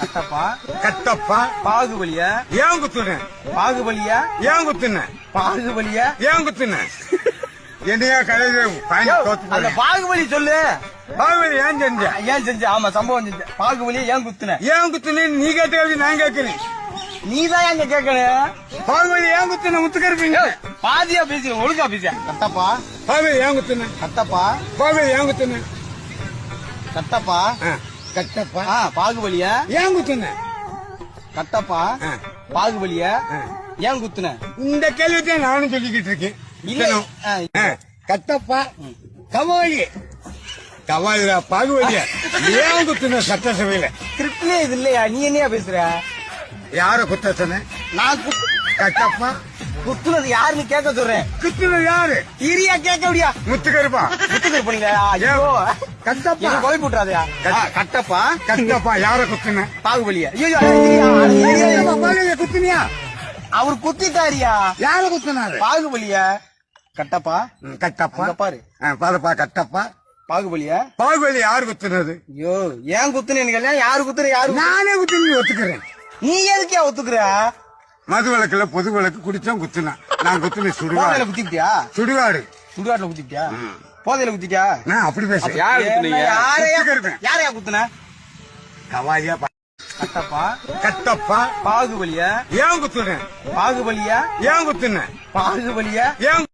கட்டப்பா. கட்டப்பா. பாகுபலியா ஏன் குத்துன? பாகுபலியா ஏன் குத்துன? பாகுபலியா ஏன் குத்துன? என்னையா தோத்து அந்த. பாகுபலி சொல்லு. பாகுபலி ஏன் செஞ்ச? ஏன் செஞ்ச? ஆமா சம்பவம் செஞ்ச. பாகுபலியா ஏன் குத்துன? ஏன் குத்துன? நீ கேட்ட கேள்வி நான் கேட்கிறேன். நீ தான் எங்க கேட்கணும் பாகுபலி ஏன் குத்துன? முத்துக்கருப்பீங்க பாதியா பேசி ஒழுங்கா பேசியா கட்டப்பா. பாகுபலி ஏன் குத்துன? கட்டப்பா. பாகுபலி ஏன் குத்துன? கட்டப்பா. ஆ, கட்டப்பா. பாகுபலியா. ஏன் குத்துன? கட்டப்பா. பாகுபலியா. ஏன் குத்துன? இந்த கேள்வி தான் நானும் சொல்லிக்கிட்டு இருக்கேன். கட்டப்பா கவாலி. கவாலிடா பாகுபலியா. ஏன் குத்துன சட்டசபையில? ஸ்கிரிப்ட்லயே இது இல்லையா? நீ என்னையா பேசுற? யார குத்த சொன்ன? நான் கட்டப்பா. குத்துனது யாருன்னு கேட்க சொல்றேன். குத்துனது யாரு? இரியா கேட்க முடியா? முத்துக்கருப்பா. முத்துக்கு பண்ணீங்க ஐயோ. கட்டப்பா. கொலை போட்டுறாதயா? கட்ட- கட்டப்பா. கட்டப்பா யார குத்துன? பாகுபலியா. ஐயோ குத்துனியா? அவர் குத்திட்டாரியா? யார குத்துனாரு? பாகுபலியா. கட்டப்பா. கட்டப்பா. பாரு. பாருப்பா கட்டப்பா. பாகுபலியா. பாகுபலி யாரு குத்துனது? ஐயோ ஏன் குத்துன எனக்கு யாரு குத்துற யாரு குத்துன? நானே குத்துனு ஒத்துக்கிறேன். நீ எதுக்கே ஒத்துக்குற? மது விளக்குல பொது விளக்கு குடிச்சோம் குத்துனான் நான் குத்துன சுடுகாடு. குத்திட்டியா சுடுகாடு. சுடுகாட்டுல குத்திட்டியா போதையில குத்திட்டியா? நான் அப்படி பேசுறேன் யார் குத்துனீங்க? யாரையா குத்திருப்பேன். யாரையா குத்துன? கவாலியா கட்டப்பா. கட்டப்பா. பாகுபலியா? ஏன் குத்துன பாகுபலியா? ஏன் குத்துன? பாகுபலியா? ஏன்